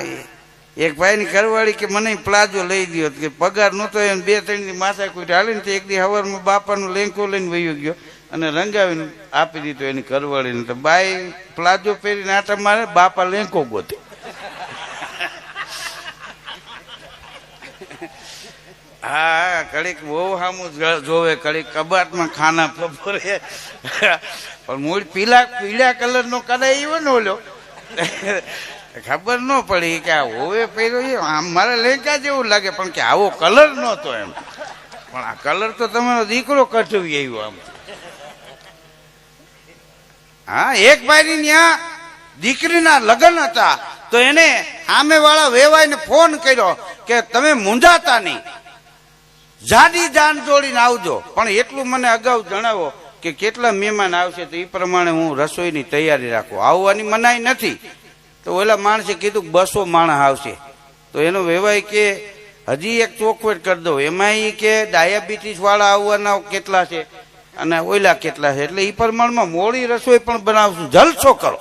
એ- એક ભાઈની ઘરવાળી કે મને પ્લાઝો લઈ ગયો કે પગાર નહોતો, એમ બે ત્રણ માથા કોઈ હાલીને તો એક દી હવારમાં બાપાનું લેંકો લઈને વયો ગયો અને રંગાવીને આપી દીધો એની ઘરવાળીને. તો બાઈ પ્લાઝો પહેરીને આટા મારે, બાપા લેંકો ગોતે. હા, કડીક બહુ સામું જોવે, કડીક કબાટમાં ખાના પપોરે પણ મૂળ પીલા, પીળા કલરનો કરાય એવો ને ઓલો ખબર ન પડી કે આ હોવે પહેર્યો આમ મારે લેંકા જેવું લાગે, પણ કે આવો કલર નહોતો એમ. પણ આ કલર તો તમારો દીકરો કઠવી આવ્યો આમ. હા, એક ભાઈની ત્યાં દીકરીના લગ્ન હતા. તો એને સામે વાળા વેવાઈને ફોન કર્યો કે તમે મૂંઝાતા નહીં. જાડી જાન જોડીને આવજો. પણ એટલું મને અગાઉ જણાવો કે કેટલા મહેમાન આવશે તો એ પ્રમાણે હું રસોઈની તૈયારી રાખું. આવવાની મનાઈ નથી. તો ઓલા માણસે કીધું બસો માણસ આવશે. તો એનો વેવાય કે હજી એક ચોખવેટ કરી દો એમાં એ કે ડાયાબિટીસ વાળા આવવાના કેટલા છે? અને ઓલા કેટલા છે? એટલે એ પ્રમાણમાં મોડી રસોઈ પણ બનાવશું. જલસો કરો.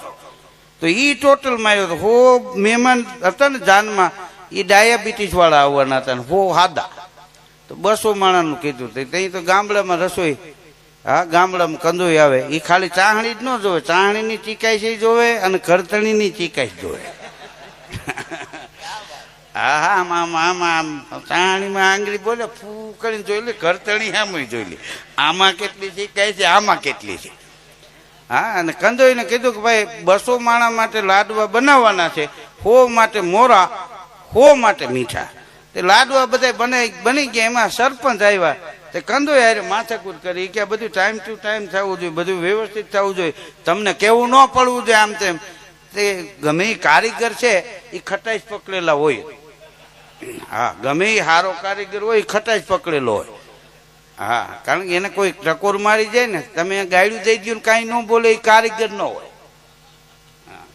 તો એ ટોટલ માર્યો તો હો મહેમાન હતા ને જાનમાં એ ડાયાબિટીસ વાળા આવવાના હતા ને હો હાદા. તો બસો માણાનું કીધું. ત્યાં તો ગામડામાં રસોઈ હા, ગામડામાં કંદોઈ આવે. એ ખાલી ચાહણી જ ન જોવે. ચાહણીની ચીકાઈ છે જોવે અને કરતણીની ચીકાઈ જોવે. હા હા, આમ આમ આમ ચાહણીમાં આંગળી બોલે, ફૂ કરીને જોઈ લે કરતણી આમ જોઈ લે. આમાં કેટલી ચીકાઈ છે, આમાં કેટલી છે. હા, અને કંદોઈને કીધું કે ભાઈ, બસો માણા માટે લાડવા બનાવવાના છે. હો માટે મોરા, હો માટે મીઠા. તે લાડવા બધા બને બની ગયા. એમાં સરપંચ આવ્યા. તે કંદો માથે માથાકૂટ કરી કે બધું ટાઈમ ટુ ટાઈમ થવું જોઈએ, બધું વ્યવસ્થિત થવું જોઈએ. તમને કેવું ન પડવું જોઈએ આમ તેમ. તે ગમે કારીગર છે એ ખટાઈશ પકડેલા હોય. હા, ગમે હારો કારીગર હોય એ ખટાઈશ પકડેલો હોય. હા, કારણ કે એને કોઈ ટકોર મારી જાય ને, તમે ગાયડું દઈ દો ને કાંઈ ન બોલે એ કારીગર ન હોય.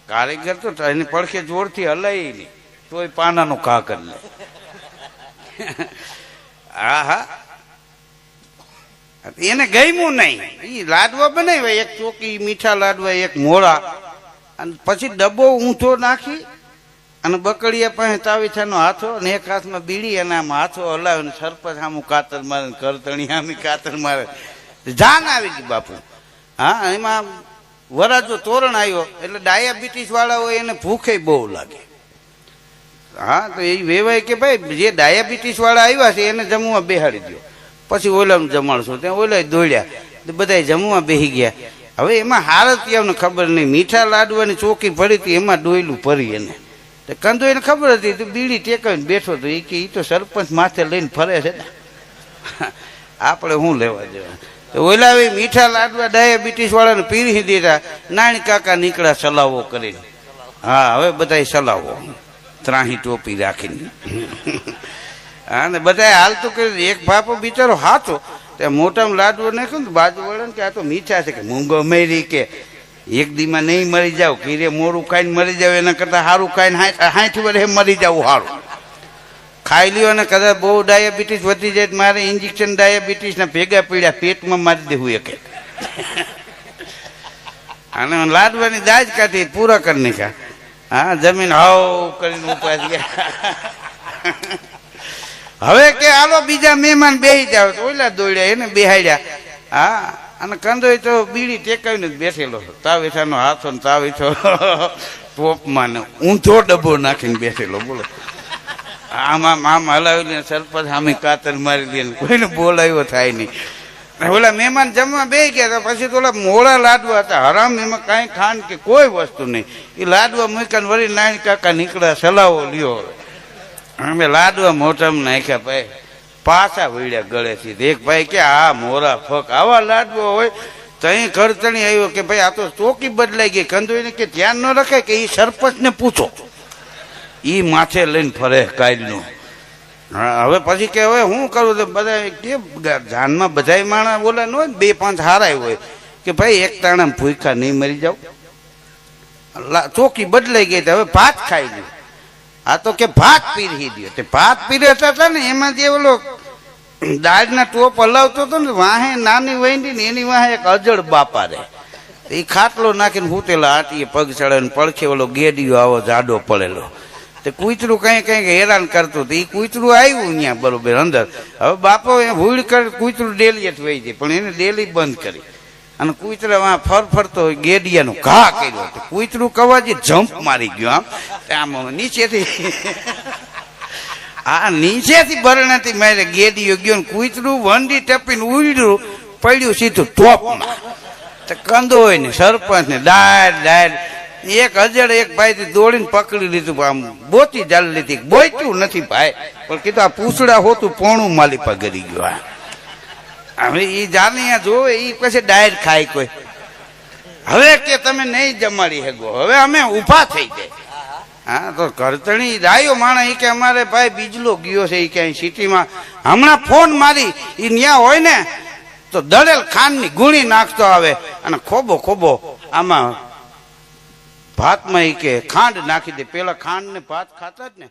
કારીગર તો એને પડખે જોરથી હલાય નહીં, તોય પાનાનો કા કરી લે. હા હા. એને ગમ્યું નહીં. એ લાડવા બનાવ્યા, એક ચોકી મીઠા લાડવા, એક મોળા. અને પછી ડબ્બો ઊંધો નાખી અને બકડીયા પાસે તાવીથાનો હાથો અને એક હાથમાં બીડી અને આમ હાથો હલાવે ને સરપંચ આમું કાતર મારે કરતણી, આમી કાતર મારે. જાન આવી ગઈ બાપુ. હા, એમાં વરાજો તોરણ આવ્યો. એટલે ડાયાબિટીસ વાળા હોય એને ભૂખે બહુ લાગે. હા, તો એ વેવાય કે ભાઈ, જે ડાયાબિટીસ વાળા આવ્યા છે એને જમવા બેહાડી દો પછી ઓલામાં જમાડશું. ત્યાં ઓલા દોડ્યા. બધા જમવા બેસી ગયા. હવે એમાં હાલત એમને ખબર નહીં. મીઠા લાડવાની ચોકી ભરી હતી, એમાં ડોયલું ભરી એને. તો કંદો એને ખબર હતી, તું બીડી ટેકાવીને બેઠો તો એ કે એ તો સરપંચ માથે લઈને ફરે છે ને. આપણે શું લેવા દેવા તો ઓલા મીઠા લાડવા ડાયાબિટીસ વાળાને પીરી દીધા. નાની કાકા નીકળ્યા સલાવો કરીને. હા, હવે બધા સલાવો ત્રાહી ટોપી રાખીને. હા ને બધા હાલતું કર્યું એક બાપો બિચારો હાચો તે મોટામાં લાડવો નાખ્યો ને બાજુ વળે કે આ તો મીઠા છે કે મૂંગો મેરી કે એક દીમાં નહીં મરી જાવ, કીરે મોરું ખાઈને મરી જાવ, એના કરતાં સારું ખાઈને હાઠ વર્ષે મરી જવું સારું ખાઈ લ્યો અને કદાચ બહુ ડાયાબિટીસ વધી જાય મારે ઇન્જેક્શન ડાયાબિટીસના ભેગા પીડ્યા, પેટમાં મારી દેવું એક અને લાડવાની દાજ કાઢી, પૂરા કરી નાખ્યા. હા, જમીન હાવ કરીને ઉપાડી ગયા હવે કે આલો બીજા મહેમાન બેહી જાવ તો ઓલા દોડ્યા, એને બેહાડ્યા. હા, અને કંદોય તો બીડી ટેકાવીને બેઠેલો. તાવીથાનો હાથો ને તાવીથો ટોપમાં ને ઊંધો ડબ્બો નાખીને બેઠેલો, બોલો. આમ આમ હલાવીને સરપંચ આમે કાતર મારી દે કોઈને બોલાવ્યો થાય નહીં. ઓલા મહેમાન જમવા બે ગયા હતા પછી તો ઓલા મોડા લાડવા હતા. હરામ એમાં કાંઈ ખાંડ કે કોઈ વસ્તુ નહીં. એ લાડવા મૂક્યા વળી નાની કાકા નીકળ્યા, સલાવો લ્યો. અમે લાડવા મોઢામાં નાખ્યા ભાઈ પાછા વળ્યા ગળેથી. દેખ ભાઈ કે આ મોરા ફક. આવા લાડવા હોય તઈ કરતણી આવ્યો કે ભાઈ આ તો ચોકી બદલાઈ ગઈ. કંદોઈને કે ધ્યાન ન રખાય કે એ સરપંચને પૂછો. એ માથે લઈને ફરે કાયદનું. હવે પછી કે હવે હું કરું? તો બધા કે જાનમાં બધાય માણસ બોલા ન હોય બે પાંચ હારાય હોય. કે ભાઈ એક તાણા ભૂખા નહીં મરી જાવ ચોકી બદલાઈ ગઈ તો હવે ભાત ખાઈ લ્યો. આ તો કે ભાત પીરી દો તે ભાત પીરતા હતા ને, એમાં જે ઓલો દાળના ટોપ હલાવતો હતો ને, વાહે નાની વહીંડી ને, એની વાહે એક અજળ બાપા રહે. એ ખાટલો નાખીને હુતેલા આટીએ પગ ચડે ને પડખે ઓલો ગેડિયો આવો જાડો પડેલો. તે કૂતરું કઈ કઈ હેરાન કરતું હતું. એ કૂતરું આવ્યું અહીંયા બરોબર અંદર. હવે બાપો એ ભૂલ કર, કૂતરું ડેલી જ વહી જાય, પણ એને ડેલી બંધ કરી. અને કૂતરામાં ફર ફરતો ગેડિયાનું ઘા કર્યો કૂતરું કવાજી જમ્પ મારી ગયો આમ. આમ નીચેથી. આ નીચેથી બરણાથી મારે ગેડીયો ગયો કૂતરું, વંડી ટપીને ઉડ્યું પડ્યું સીધું ટોપમાં. તો કંદો હોય ને સરપંચ ને ડાયર ડાયર એક હજાર એક ભાઈ દોડીને પકડી લીધું આમ બોતી જાળી લીધી. બોચ્યું નથી ભાઈ. પણ કીધું આ પૂછડા હોતું પોણું માલી પગરી ગરી ગયો આ. હવે એ જાણી જોવે એ પછી ડાયર ખાય કોઈ. હવે કે તમે નહીં જમાડી શકો. હવે અમે ઊભા થઈ જાય હા, તો કરતણી ડાયો માણસ એ કે અમારે ભાઈ બીજલો ગયો છે એ ક્યાંય સિટીમાં. હમણાં ફોન મારી એ ન્યા હોય ને, તો દળેલ ખાંડની ગુણી નાખતો આવે. અને ખોબો ખોબો, આમાં ભાતમાં એ કે ખાંડ નાખી દે. પેલા ખાંડ ને ભાત ખાતા જ ને.